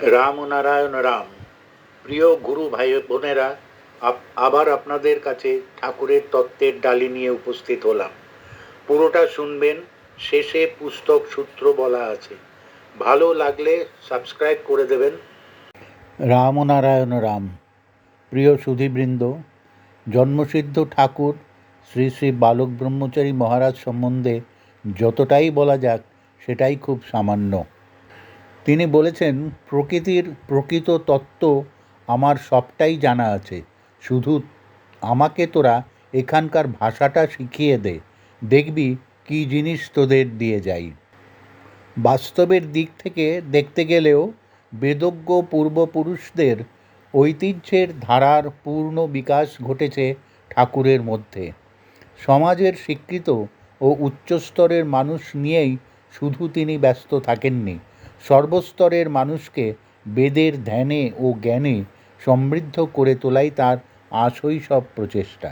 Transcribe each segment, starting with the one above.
রাম ও নারায়ণ রাম। প্রিয় গুরু ভাই বোনেরা আবার আপনাদের কাছে ঠাকুরের তত্ত্বের ডালি নিয়ে উপস্থিত হলাম। পুরোটা শুনবেন, শেষে পুস্তক সূত্র বলা আছে। ভালো লাগলে সাবস্ক্রাইব করে দেবেন। রাম ও নারায়ণ রাম। প্রিয় সুধীবৃন্দ, জন্মসিদ্ধ ঠাকুর শ্রী শ্রী বালক ব্রহ্মচারী মহারাজ সম্বন্ধে যতটাই বলা যাক, সেটাই খুব সামান্য। তিনি বলেছেন, প্রকৃতির প্রকৃত তত্ত্ব আমার সবটাই জানা আছে। শুধু আমাকে তোরা এখানকার ভাষাটা শিখিয়ে দে। দেখবি কী জিনিস তোদের দিয়ে যাই। বাস্তবের দিক থেকে দেখতে গেলেও বেদজ্ঞ পূর্বপুরুষদের ঐতিহ্যের ধারার পূর্ণ বিকাশ ঘটেছে ঠাকুরের মধ্যে। সমাজের শিক্ষিত ও উচ্চস্তরের মানুষ নিয়েই শুধু তিনি ব্যস্ত থাকেননি। সর্বস্তরের মানুষকে বেদের ধ্যানে ও জ্ঞানে সমৃদ্ধ করে তোলাই তার আশৈশব প্রচেষ্টা।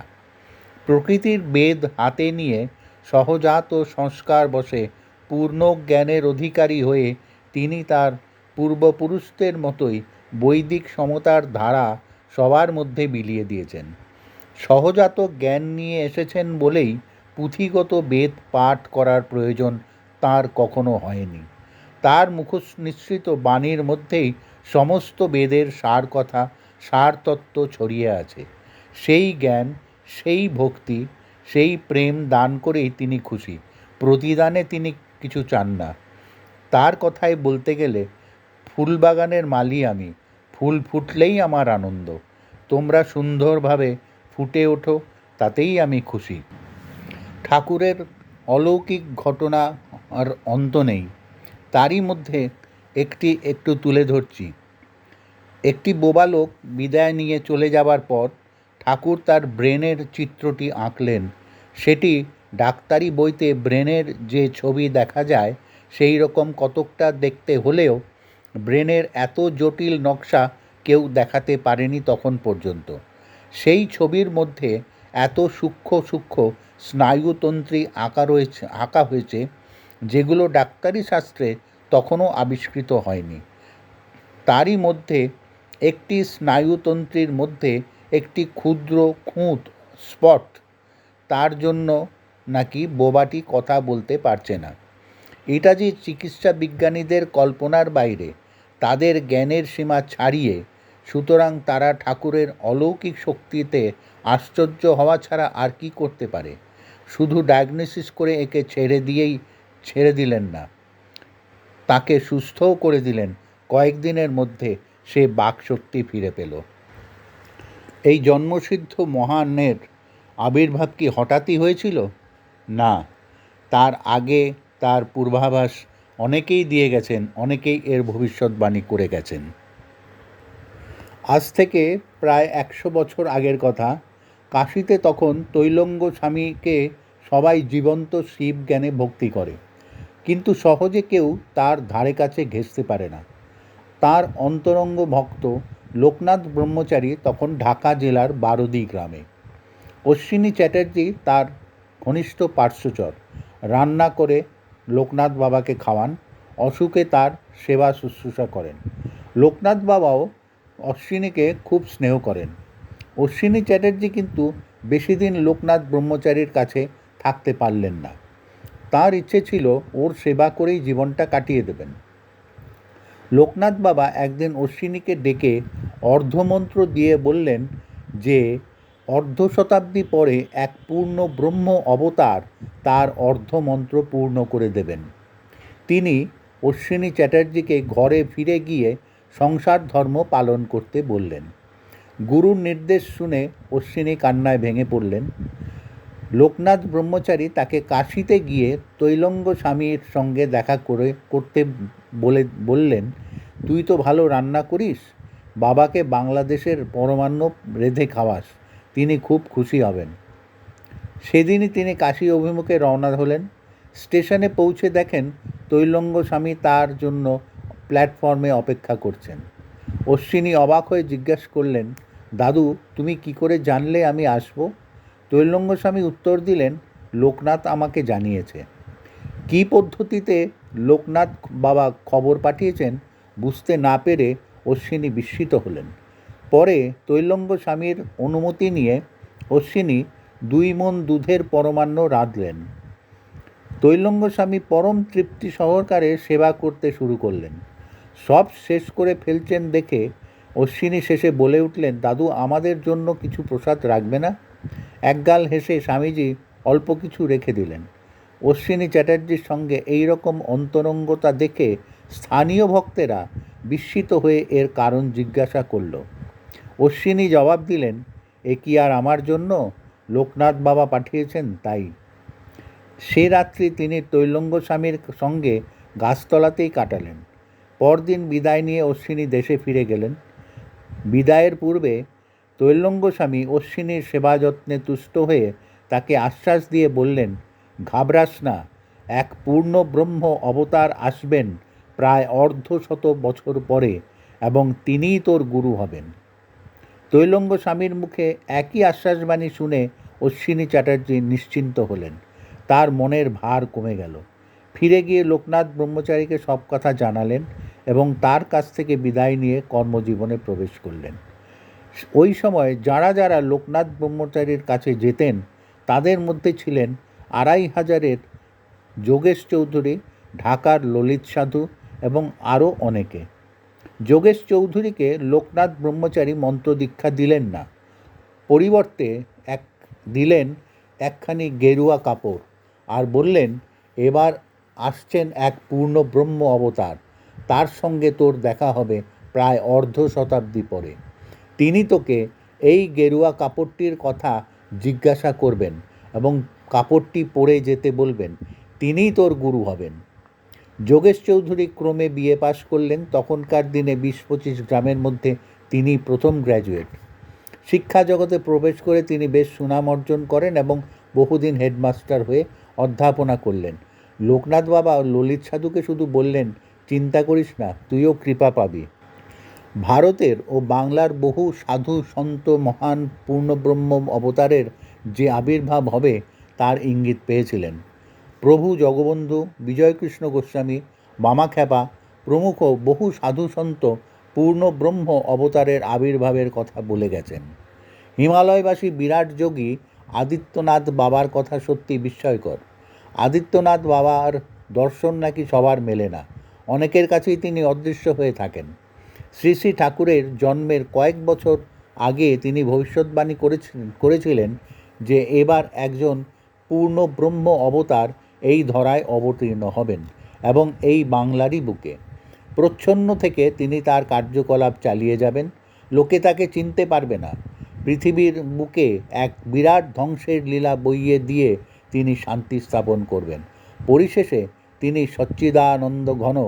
প্রকৃতির বেদ হাতে নিয়ে সহজাত সংস্কার বসে পূর্ণ জ্ঞানের অধিকারী হয়ে তিনি তার পূর্বপুরুষদের মতোই বৈদিক সমতার ধারা সবার মধ্যে বিলিয়ে দিয়েছেন। সহজাত জ্ঞান নিয়ে এসেছেন বলেই পুঁথিগত বেদ পাঠ করার প্রয়োজন তার কখনো হয়নি। তার মুখোশ মুখনিসৃত বাণীর মধ্যেই সমস্ত বেদের সার কথা সার তত্ত্ব ছড়িয়ে আছে। সেই জ্ঞান, সেই ভক্তি, সেই প্রেম দান করেই তিনি খুশি। প্রতিদানে তিনি কিছু চান না। তার কথায় বলতে গেলে, ফুলবাগানের মালি আমি। ফুল ফুটলেই আমার আনন্দ। তোমরা সুন্দরভাবে ফুটে ওঠো, তাতেই আমি খুশি। ঠাকুরের অলৌকিক ঘটনা আর অন্ত নেই। তারই মধ্যে একটি একটু তুলে ধরছি। একটি বোবা লোক বিদায় নিয়ে চলে যাবার পর ঠাকুর তার ব্রেনের চিত্রটি আঁকলেন। সেটি ডাক্তারি বইতে ব্রেনের যে ছবি দেখা যায়, সেই রকম কতকটা দেখতে হলেও ব্রেনের এত জটিল নকশা কেউ দেখাতে পারেনি তখন পর্যন্ত। সেই ছবির মধ্যে এত সূক্ষ্ম সূক্ষ্ম স্নায়ুতন্ত্রী আঁকা রয়েছে, আঁকা হয়েছে যেগুলো ডাক্তারি শাস্ত্রে তখনও আবিষ্কৃত হয়নি। তারই মধ্যে একটি স্নায়ুতন্ত্রীর মধ্যে একটি ক্ষুদ্র খুঁত, স্পট, তার জন্য নাকি বোবাটি কথা বলতে পারছে না। এটা যে চিকিৎসা বিজ্ঞানীদের কল্পনার বাইরে, তাদের জ্ঞানের সীমা ছাড়িয়ে, সুতরাং তারা ঠাকুরের অলৌকিক শক্তিতে আশ্চর্য হওয়া ছাড়া আর কি করতে পারে? শুধু ডায়াগনোসিস করে একে ছেড়ে দিয়েই ছেড়ে দিলেন না। তাকে সুস্থও করে দিলেন। কয়েকদিনের মধ্যে সে বাকশক্তি ফিরে পেল। এই জন্মসিদ্ধ মহানের আবির্ভাব কি হঠাৎই হয়েছিল? না। তার আগে তার পূর্বাভাস অনেকেই দিয়ে গেছেন, অনেকেই এর ভবিষ্যৎবাণী করে গেছেন। আজ থেকে প্রায় একশো বছর আগের কথা। কাশিতে তখন তৈলঙ্গ স্বামীকে সবাই জীবন্ত শিব জ্ঞানে ভক্তি করে। কিন্তু সহজে কেউ তার ধারে কাছে ঘেঁষতে পারে না। তার অন্তরঙ্গ ভক্ত লোকনাথ ব্রহ্মচারী তখন ঢাকা জেলার বারদি গ্রামে। অশ্বিনী চ্যাটার্জি তার ঘনিষ্ঠ পার্শ্বচর। রান্না করে লোকনাথ বাবাকে খাওয়ান, অসুখে তার সেবা শুশ্রূষা করেন। লোকনাথ বাবাও অশ্বিনীকে খুব স্নেহ করেন। অশ্বিনী চ্যাটার্জি কিন্তু বেশি দিন লোকনাথ ব্রহ্মচারীর কাছে থাকতে পারলেন না। তার ইচ্ছে ছিল ওর সেবা করেই জীবনটা কাটিয়ে দেবেন। লোকনাথ বাবা একদিন অশ্বিনীকে ডেকে অর্ধমন্ত্র দিয়ে বললেন যে অর্ধ শতাব্দী পরে এক পূর্ণ ব্রহ্ম অবতার তার অর্ধমন্ত্র পূর্ণ করে দেবেন। তিনি অশ্বিনী চ্যাটার্জিকে ঘরে ফিরে গিয়ে সংসার ধর্ম পালন করতে বললেন। গুরুর নির্দেশ শুনে অশ্বিনী কান্নায় ভেঙে পড়লেন। লোকনাথ ব্রহ্মচারী তাকে কাশিতে গিয়ে তৈলঙ্গ স্বামীর সঙ্গে দেখা করে, করতে বলে, বললেন, তুই তো ভালো রান্না করিস, বাবাকে বাংলাদেশের পরমান্ন রেঁধে খাওয়াস, তিনি খুব খুশি হবেন। সেদিনই তিনি কাশী অভিমুখে রওনা হলেন। স্টেশনে পৌঁছে দেখেন তৈলঙ্গ স্বামী তার জন্য প্ল্যাটফর্মে অপেক্ষা করছেন। অশ্বিনী অবাক হয়ে জিজ্ঞাসা করলেন, দাদু, তুমি কি করে জানলে আমি আসব? তৈলঙ্গ স্বামী উত্তর দিলেন, লোকনাথ আমাকে জানিয়েছে। কী পদ্ধতিতে লোকনাথ বাবা খবর পাঠিয়েছেন বুঝতে না পেরে অশ্বিনী বিস্মিত হলেন। পরে তৈলঙ্গ স্বামীর অনুমতি নিয়ে অশ্বিনী দুই মন দুধের পরমান্ন রাঁধলেন। তৈলঙ্গ স্বামী পরম তৃপ্তি সহকারে সেবা করতে শুরু করলেন। সব শেষ করে ফেলছেন দেখে অশ্বিনী শেষে বলে উঠলেন, দাদু, আমাদের জন্য কিছু প্রসাদ রাখবে না? একগাল হেসে স্বামীজি অল্প কিছু রেখে দিলেন। অশ্বিনী চ্যাটার্জির সঙ্গে এই রকম অন্তরঙ্গতা দেখে স্থানীয় ভক্তেরা বিস্মিত হয়ে এর কারণ জিজ্ঞাসা করল। অশ্বিনী জবাব দিলেন, এ কি আর আমার জন্য? লোকনাথ বাবা পাঠিয়েছেন তাই। সে রাত্রি তিনি তৈলঙ্গ স্বামীর সঙ্গে গাছতলাতেই কাটালেন। পরদিন বিদায় নিয়ে অশ্বিনী দেশে ফিরে গেলেন। বিদায়ের পূর্বে তৈলঙ্গ স্বামী অশ্বিনীর সেবা যত্নে তুষ্ট হয়ে তাকে আশ্বাস দিয়ে বললেন, ঘাবড়াস না, এক পূর্ণ ব্রহ্ম অবতার আসবেন প্রায় অর্ধশত বছর পরে এবং তিনিই তোর গুরু হবেন। তৈলঙ্গ স্বামীর মুখে একই আশ্বাসবাণী শুনে অশ্বিনী চ্যাটার্জি নিশ্চিন্ত হলেন। তার মনের ভার কমে গেল। ফিরে গিয়ে লোকনাথ ব্রহ্মচারীকে সব কথা জানালেন এবং তার কাছ থেকে বিদায় নিয়ে কর্মজীবনে প্রবেশ করলেন। ওই সময় যারা যারা লোকনাথ ব্রহ্মচারীর কাছে যেতেন, তাদের মধ্যে ছিলেন আড়াই হাজারের যোগেশ চৌধুরী, ঢাকার ললিত সাধু এবং আরও অনেকে। যোগেশ চৌধুরীকে লোকনাথ ব্রহ্মচারী মন্ত্র দীক্ষা দিলেন না। পরিবর্তে এক দিলেন একখানি গেরুয়া কাপড় আর বললেন, এবার আসছেন এক পূর্ণ ব্রহ্ম অবতার, তার সঙ্গে তোর দেখা হবে প্রায় অর্ধ শতাব্দী পরে। তিনি তোকে এই গেরুয়া কাপড়টির কথা জিজ্ঞাসা করবেন এবং কাপড়টি পরে যেতে বলবেন, তিনিই তোর গুরু হবেন। যোগেশ চৌধুরী ক্রমে বিএ পাশ করলেন। তখনকার দিনে বিশ পঁচিশ গ্রামের মধ্যে তিনি প্রথম গ্র্যাজুয়েট। শিক্ষা জগতে প্রবেশ করে তিনি বেশ সুনাম অর্জন করেন এবং বহুদিন হেডমাস্টার হয়ে অধ্যাপনা করলেন। লোকনাথ বাবা ললিত সাধুকে শুধু বললেন, চিন্তা করিস না, তুইও কৃপা পাবি। ভারতের ও বাংলার বহু সাধু, সন্ত, মহান, পূর্ণব্রহ্ম অবতারের যে আবির্ভাব হবে তার ইঙ্গিত পেয়েছিলেন। প্রভু জগবন্ধু, বিজয়কৃষ্ণ গোস্বামী মামাখ্যাপা প্রমুখ বহু সাধু, সন্ত পূর্ণ ব্রহ্ম অবতারের আবির্ভাবের কথা বলে গেছেন। হিমালয়বাসী বিরাট যোগী আদিত্যনাথ বাবার কথা সত্যি বিস্ময়কর। আদিত্যনাথ বাবার দর্শন নাকি সবার মেলে না, অনেকের কাছেই তিনি অদৃশ্য হয়ে থাকেন। শ্রী শ্রী ঠাকুরের জন্মের কয়েক বছর আগে তিনি ভবিষ্যৎবাণী করেছিলেন করেছিলেন যে এবার একজন পূর্ণ ব্রহ্ম অবতার এই ধরায় অবতীর্ণ হবেন এবং এই বাংলারই বুকে। প্রচ্ছন্ন থেকে তিনি তার কার্যকলাপ চালিয়ে যাবেন। লোকে তাকে চিনতে পারবে না। পৃথিবীর বুকে এক বিরাট ধ্বংসের লীলা বইয়ে দিয়ে তিনি শান্তি স্থাপন করবেন। পরিশেষে তিনি সচ্চিদানন্দ ঘন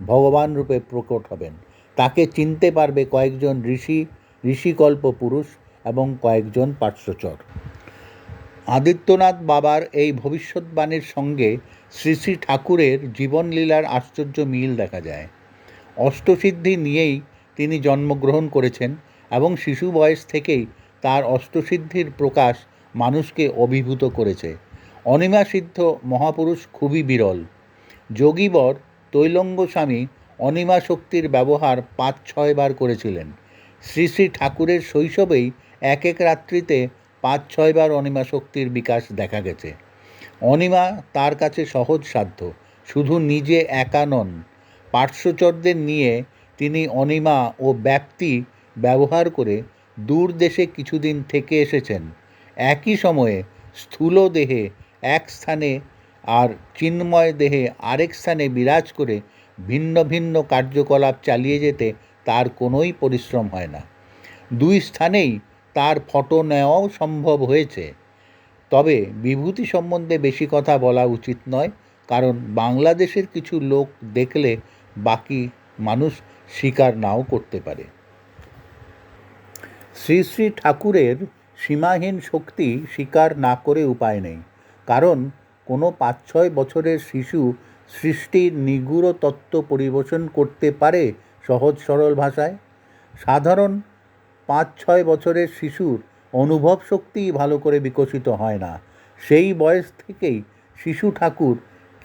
ভগবান রূপে প্রকট হবেন। তাকে চিনতে পারবে কয়েকজন ঋষি, ঋষিকল্প পুরুষ এবং কয়েকজন পার্শ্বচর। আদিত্যনাথ বাবার এই ভবিষ্যৎবাণীর সঙ্গে শ্রী শ্রী ঠাকুরের জীবনলীলার আশ্চর্য মিল দেখা যায়। অষ্টসিদ্ধি নিয়েই তিনি জন্মগ্রহণ করেছেন এবং শিশু বয়স থেকেই তার অষ্টসিদ্ধির প্রকাশ মানুষকে অভিভূত করেছে। অনিমা সিদ্ধ মহাপুরুষ খুবই বিরল। যোগীবর তৈলঙ্গ স্বামী অনিমা শক্তির ব্যবহার পাঁচ ছয়বার করেছিলেন। শ্রী শ্রী ঠাকুরের শৈশবেই এক এক রাত্রিতে পাঁচ ছয়বার অনিমা শক্তির বিকাশ দেখা গেছে। অনিমা তার কাছে সহজ সাধ্য, শুধু নিজে একা নন। পার্শ্বচরদের নিয়ে তিনি অনিমা ও ব্যাপ্তি ব্যবহার করে দূর দেশে কিছুদিন থেকে এসেছেন। একই সময়ে স্থূল দেহে এক স্থানে আর চিন্ময় দেহে আরেক স্থানে বিরাজ করে ভিন্ন ভিন্ন কার্যকলাপ চালিয়ে যেতে তার কোনোই পরিশ্রম হয় না। দুই স্থানেই তার ফটো নেওয়াও সম্ভব হয়েছে। তবে বিভূতি সম্বন্ধে বেশি কথা বলা উচিত নয়, কারণ বাংলাদেশের কিছু লোক দেখলে বাকি মানুষ স্বীকার নাও করতে পারে। শ্রী শ্রী ঠাকুরের সীমাহীন শক্তি স্বীকার না করে উপায় নেই, কারণ কোনো পাঁচ ছয় বছরের শিশু সৃষ্টির নিগুড় তত্ত্ব পরিবেশন করতে পারে সহজ সরল ভাষায়। সাধারণ পাঁচ ছয় বছরের শিশুর অনুভব শক্তিই ভালো করে বিকশিত হয় না। সেই বয়স থেকেই শিশু ঠাকুর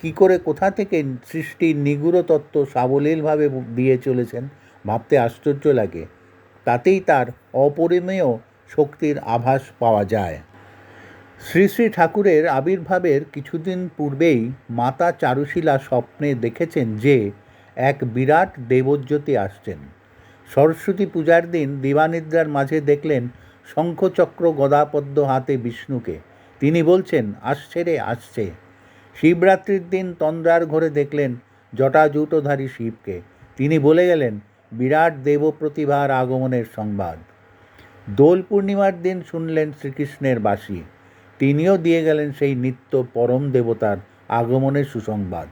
কি করে কোথা থেকে সৃষ্টির নিগুড় তত্ত্ব সাবলীলভাবে দিয়ে চলেছেন ভাবতে আশ্চর্য লাগে। তাতেই তার অপরিমেয় শক্তির আভাস পাওয়া যায়। শ্রী শ্রী ঠাকুরের আবির্ভাবের কিছুদিন পূর্বেই মাতা চারুশীলা স্বপ্নে দেখেছেন যে এক বিরাট দেবজ্যোতি আসছেন। সরস্বতী পূজার দিন দিবানিদ্রার মাঝে দেখলেন শঙ্খচক্র গদাপদ্ম হাতে বিষ্ণুকে। তিনি বলছেন, আসছে রে, আসছে। শিবরাত্রির দিন তন্দ্রার ঘরে দেখলেন জটাজুটোধারী শিবকে। তিনি বলে গেলেন, বিরাট দেব প্রতিভার আগমনের সংবাদ। দোল পূর্ণিমার দিন শুনলেন শ্রীকৃষ্ণের বাসী। তিনিও দিয়ে গেলেন সেই নিত্য পরম দেবতার আগমনের সুসংবাদ।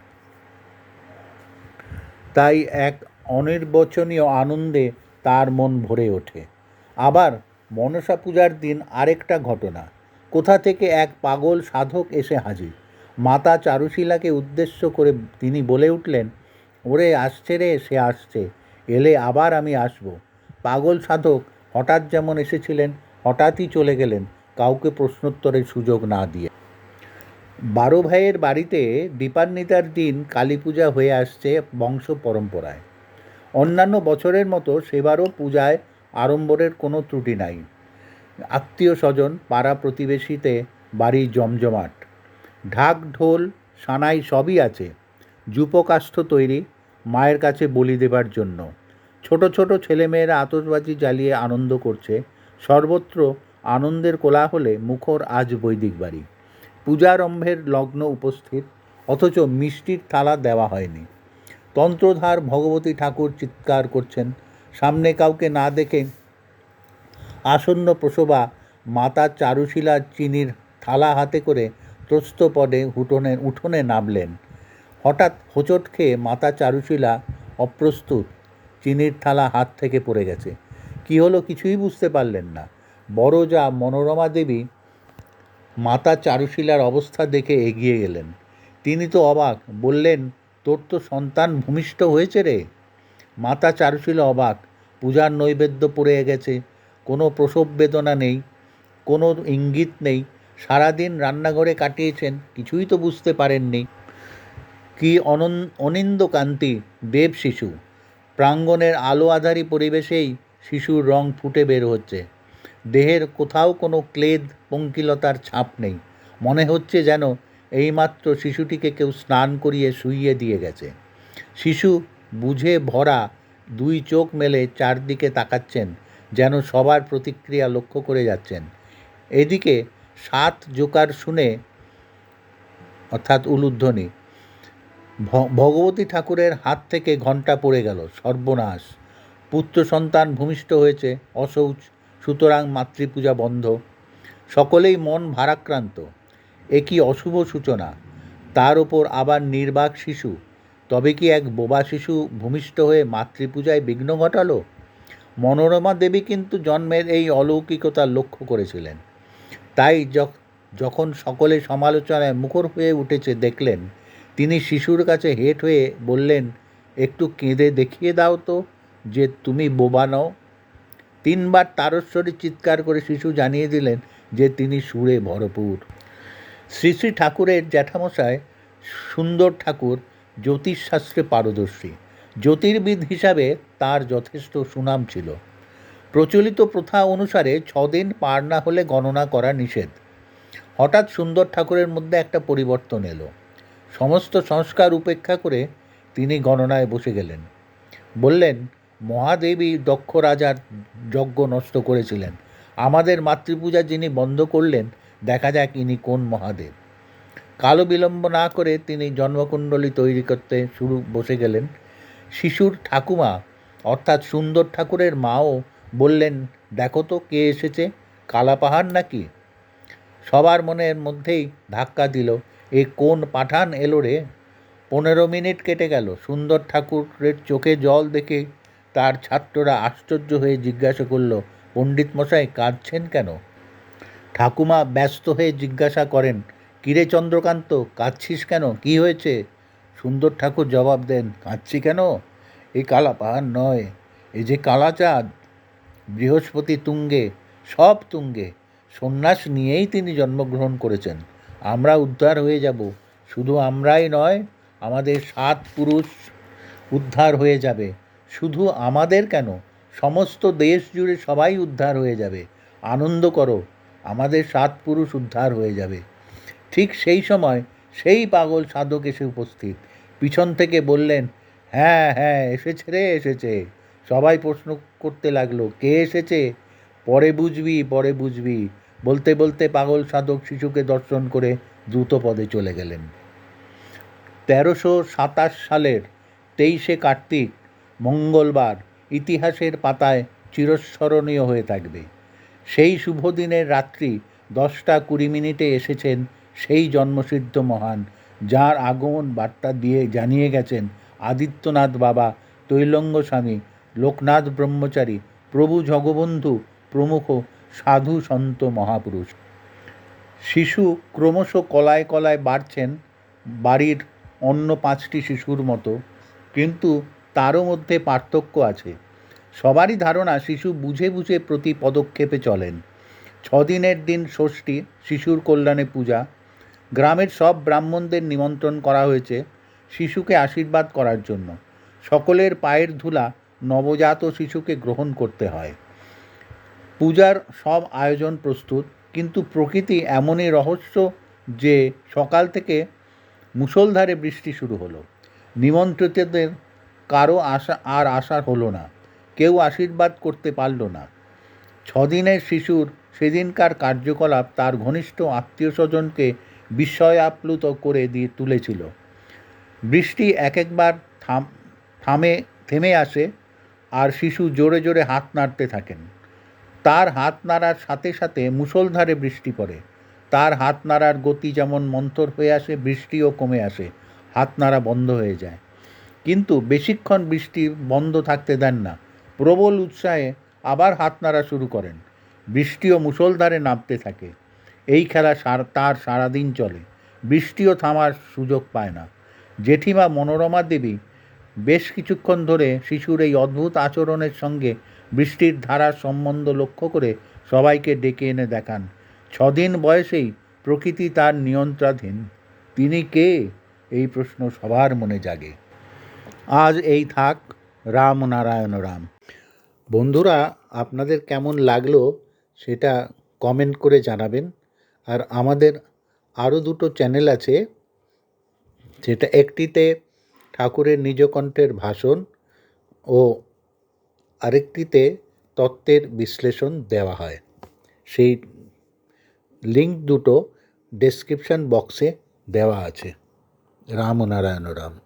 তাই এক অনির্বচনীয় আনন্দে তার মন ভরে ওঠে। আবার মনসা পূজার দিন আরেকটা ঘটনা। কোথা থেকে এক পাগল সাধক এসে হাজির। মাতা চারুশীলাকে উদ্দেশ্য করে তিনি বলে উঠলেন, ওরে, আসছে রে, সে আসছে। এলে আবার আমি আসব। পাগল সাধক হঠাৎ যেমন এসেছিলেন, হঠাৎই চলে গেলেন। কাউকে প্রশ্নোত্তরের সুযোগ না দিয়ে। বারো ভাইয়ের বাড়িতে দীপান্বিতার দিন কালী পূজা হয়ে আসছে বংশ পরম্পরায়। অন্যান্য বছরের মতো সেবারও পূজায় আড়ম্বরের কোনো ত্রুটি নাই। আত্মীয় স্বজন পাড়া প্রতিবেশীতে বাড়ি জমজমাট। ঢাক, ঢোল, সানাই সবই আছে। যূপকাষ্ঠ তৈরি মায়ের কাছে বলি দেবার জন্য। ছোট ছোট ছেলেমেয়েরা আতসবাজি জ্বালিয়ে আনন্দ করছে। সর্বত্র আনন্দের কোলাহলে মুখর আজ বৈদিক বাড়ি। পূজারম্ভের লগ্ন উপস্থিত, অথচ মিষ্টির থালা দেওয়া হয়নি। তন্ত্রধার ভগবতী ঠাকুর চিৎকার করছেন, সামনে কাউকে না দেখে আসন্ন প্রসবা মাতা চারুশিলা চিনির থালা হাতে করে ত্রস্ত পদে উঠোনে উঠোনে নামলেন। হঠাৎ হোঁচট খেয়ে মাতা চারুশিলা অপ্রস্তুত, চিনির থালা হাত থেকে পড়ে গেছে। কি হলো কিছুই বুঝতে পারলেন না। বড় যা মনোরমা দেবী মাতা চারুশীলার অবস্থা দেখে এগিয়ে গেলেন। তিনি তো অবাক, বললেন, তোর তো সন্তান ভূমিষ্ঠ হয়েছে রে। মাতা চারুশীলা অবাক, পূজার নৈবেদ্য পড়ে গেছে, কোনো প্রসব বেদনা নেই, কোনো ইঙ্গিত নেই, সারাদিন রান্নাঘরে কাটিয়েছেন, কিছুই তো বুঝতে পারেননি। কি অনন, অনিন্দকান্তি দেব শিশু প্রাঙ্গণের আলো আধারী পরিবেশেই শিশুর রং ফুটে বের হচ্ছে। দেহের কোথাও কোনো ক্লেদ পঙ্কিলতার ছাপ নেই। মনে হচ্ছে যেন এইমাত্র শিশুটিকে কেউ স্নান করিয়ে শুইয়ে দিয়ে গেছে। শিশু বুঝে ভরা দুই চোখ মেলে চারদিকে তাকাচ্ছেন, যেন সবার প্রতিক্রিয়া লক্ষ্য করে যাচ্ছেন। এদিকে সাত জোকার শুনে, অর্থাৎ উলুধ্বনি ভগবতী ঠাকুরের হাত থেকে ঘণ্টা পড়ে গেল, সর্বনাশ। পুত্র সন্তান ভূমিষ্ঠ হয়েছে অশৌচ সুতরাং মাতৃপূজা বন্ধ। সকলেই মন ভারাক্রান্ত। এ কি অশুভ সূচনা। তার ওপর আবার নির্বাক শিশু। তবে কি এক বোবা শিশু ভূমিষ্ঠ হয়ে মাতৃপূজায় বিঘ্ন ঘটালো? মনোরমা দেবী কিন্তু জন্মের এই অলৌকিকতা লক্ষ্য করেছিলেন। তাই যখন সকলে সমালোচনায় মুখর হয়ে উঠেছে দেখলেন, তিনি শিশুর কাছে হেঁট হয়ে বললেন, একটু কেঁদে দেখিয়ে দাও তো যে তুমি বোবা নও। তিনবার তারস্বরে চিৎকার করে শিশু জানিয়ে দিলেন যে তিনি সুরে ভরপুর। শ্রী শ্রী ঠাকুরের জ্যাঠামশায় সুন্দর ঠাকুর, জ্যোতিষশাস্ত্রে পারদর্শী। জ্যোতির্বিদ হিসাবে তার যথেষ্ট সুনাম ছিল। প্রচলিত প্রথা অনুসারে ছদিন পার না হলে গণনা করা নিষেধ। হঠাৎ সুন্দর ঠাকুরের মধ্যে একটা পরিবর্তন এলো। সমস্ত সংস্কার উপেক্ষা করে তিনি গণনায় বসে গেলেন। বললেন মহাদেবী দক্ষ রাজার যজ্ঞ নষ্ট করেছিলেন। আমাদের মাতৃপূজা যিনি বন্ধ করলেন, দেখা যাক ইনি কোন মহাদেব। কালো বিলম্ব না করে তিনি জন্মকুণ্ডলী তৈরি করতে শুরু, বসে গেলেন। শিশুর ঠাকুমা, অর্থাৎ সুন্দর ঠাকুরের মাও বললেন, দেখো তো কে এসেছে, কালা পাহাড় নাকি? সবার মনের মধ্যেই ধাক্কা দিল, এ কোন পাঠান এলো রে? পনেরো মিনিট কেটে গেল, সুন্দর ঠাকুরের চোখে জল দেখে তার ছাত্ররা আশ্চর্য হয়ে জিজ্ঞাসা করল, পণ্ডিত মশাই, কাঁদছেন কেন? ঠাকুমা ব্যস্ত হয়ে জিজ্ঞাসা করেন, কিরে চন্দ্রকান্ত, কাঁদছিস কেন? কি হয়েছে? সুন্দর ঠাকুর জবাব দেন, কাঁদছি কেন? এ কালা পাহাড় নয় এই যে কালাচাঁদ, বৃহস্পতি তুঙ্গে, সব তুঙ্গে। সন্ন্যাস নিয়েই তিনি জন্মগ্রহণ করেছেন। আমরা উদ্ধার হয়ে যাব। শুধু আমরাই নয়, আমাদের সাত পুরুষ উদ্ধার হয়ে যাবে। শুধু আমাদের কেন? সমস্ত দেশ জুড়ে সবাই উদ্ধার হয়ে যাবে। আনন্দ করো, আমাদের সাত পুরুষ উদ্ধার হয়ে যাবে। ঠিক সেই সময় সেই পাগল সাধক এসে উপস্থিত। পিছন থেকে বললেন হ্যাঁ হ্যাঁ এসেছে রে, এসেছে। সবাই প্রশ্ন করতে লাগল, কে এসেছে? পরে বুঝবি পরে বুঝবি। বলতে বলতে পাগল সাধক শিশুকে দর্শন করে দ্রুত পদে চলে গেলেন। তেরোশো সাতাশ সালের তেইশে কার্তিক মঙ্গলবার ইতিহাসের পাতায় চিরস্মরণীয় হয়ে থাকবে। সেই শুভ দিনের রাত্রি দশটা কুড়ি মিনিটে এসেছেন সেই জন্মসিদ্ধ মহান, যার আগমন বার্তা দিয়ে জানিয়ে গেছেন আদিত্যনাথ বাবা, তৈলঙ্গ স্বামী, লোকনাথ ব্রহ্মচারী, প্রভু জগবন্ধু প্রমুখ সাধু সন্ত মহাপুরুষ। শিশু ক্রমশ কলায় কলায় বাড়ছেন, বাড়ির অন্য পাঁচটি শিশুর মতো, কিন্তু তারও মধ্যে পার্থক্য আছে। সবারই ধারণা শিশু বুঝে বুঝে প্রতি পদক্ষেপে চলেন। ছদিনের দিন ষষ্ঠী, শিশুর কল্যাণে পূজা। গ্রামের সব ব্রাহ্মণদের নিমন্ত্রণ করা হয়েছে শিশুকে আশীর্বাদ করার জন্য। সকলের পায়ের ধুলা নবজাত শিশুকে গ্রহণ করতে হয়। পূজার সব আয়োজন প্রস্তুত, কিন্তু প্রকৃতি এমনই রহস্য যে সকাল থেকে মুষলধারে বৃষ্টি শুরু হলো। নিমন্ত্রিতদের কারও আশা আর আশা হলো না, কেউ আশীর্বাদ করতে পারল না। ছদিনের শিশুর সেদিনকার কার্যকলাপ তার ঘনিষ্ঠ আত্মীয় স্বজনকে বিস্ময় আপ্লুত করে দিয়ে তুলেছিল। বৃষ্টি এক একবার থাম, থামে, থেমে আসে আর শিশু জোরে জোরে হাত নাড়তে থাকেন। তার হাত নাড়ার সাথে সাথে মুষলধারে বৃষ্টি পড়ে। তার হাত নাড়ার গতি যেমন মন্থর হয়ে আসে, বৃষ্টিও কমে আসে। হাত নাড়া বন্ধ হয়ে যায়। কিন্তু বেশিক্ষণ বৃষ্টি বন্ধ থাকতে দেন না। প্রবল উৎসাহে আবার হাত নাড়া শুরু করেন। বৃষ্টিও মুষলধারে নামতে থাকে। এই খেলা তার সারাদিন চলে। বৃষ্টিও থামার সুযোগ পায় না। জেঠিমা মনোরমা দেবী বেশ কিছুক্ষণ ধরে শিশুর এই অদ্ভুত আচরণের সঙ্গে বৃষ্টির ধারার সম্বন্ধ লক্ষ্য করে সবাইকে ডেকে এনে দেখান। ছদিন বয়সেই প্রকৃতি তার নিয়ন্ত্রাধীন। তিনি কে? এই প্রশ্ন সবার মনে জাগে। আজ এই থাক, রাম নারায়ণ রাম। বন্ধুরা, আপনাদের কেমন লাগল সেটা কমেন্ট করে জানাবেন। আর আমাদের আরও দুটো চ্যানেল আছে সেটা একটিতে ঠাকুরের নিজকণ্ঠের ভাষণ ও আরেকটিতে তত্ত্বের বিশ্লেষণ দেওয়া হয়। সেই লিঙ্ক দুটো ডেসক্রিপশন বক্সে দেওয়া আছে। রাম নারায়ণ রাম।